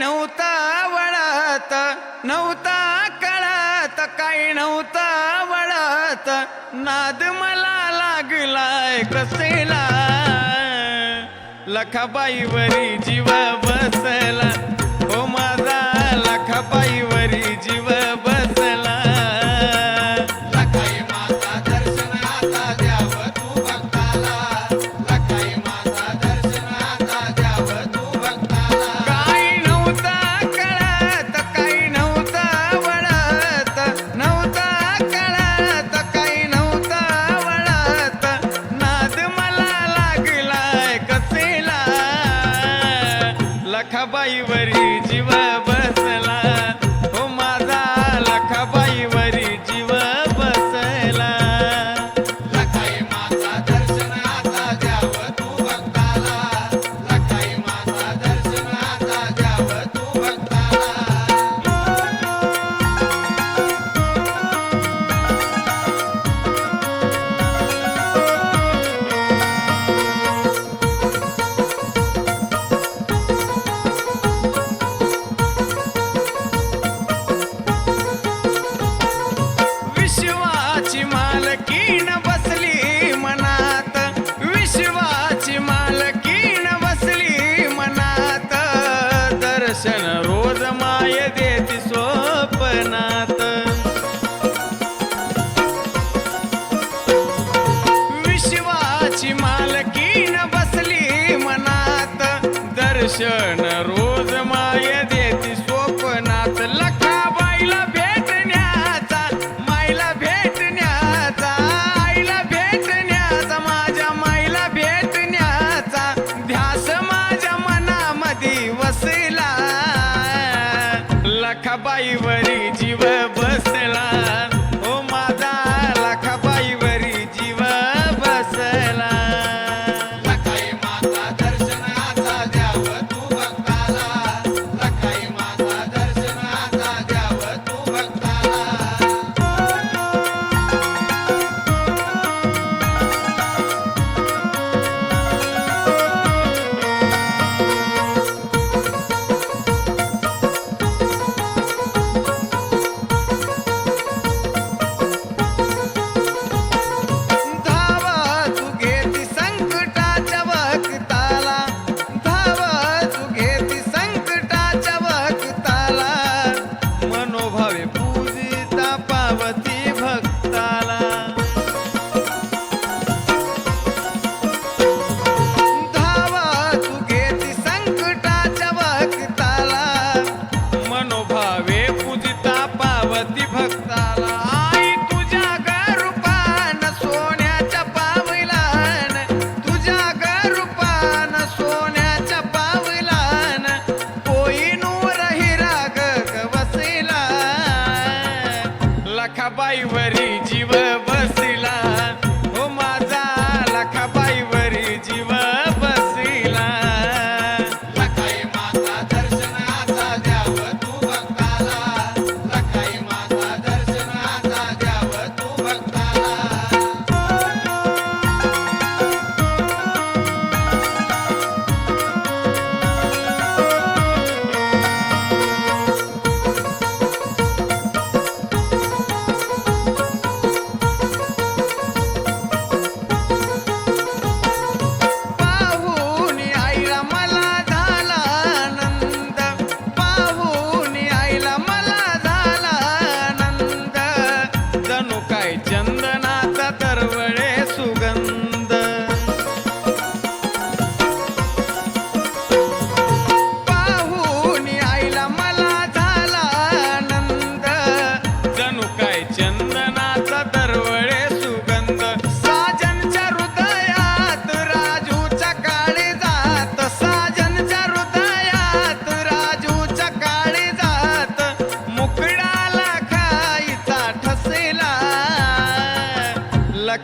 नव्हता वळत नव्हता कळत काय नव्हता वळत. नाद मला लागलाय कसेला. लखाबाईवरी जीव बसला. ओ माझा लखाबाईवरी जीव लखाबाईवरी जीवा दर्शन रोज माय देती स्वप्नात. लखा बाईला भेटण्याचा माईला भेटण्याचा आईला भेटण्याचा माझ्या माईला भेटण्याचा. ध्यास माझ्या मनामध्ये वसला. लखाबाईवरी जी இவர்.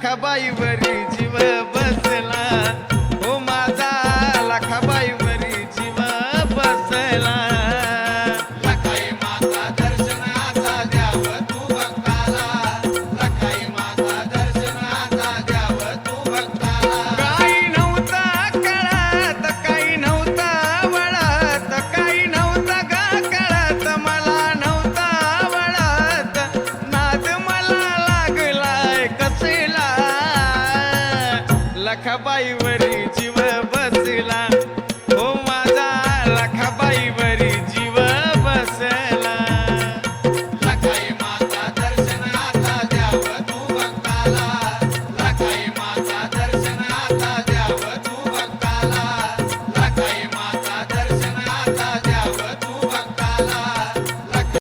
கபாய் வரி ஜிவ लखाबाईवरी जीव बसला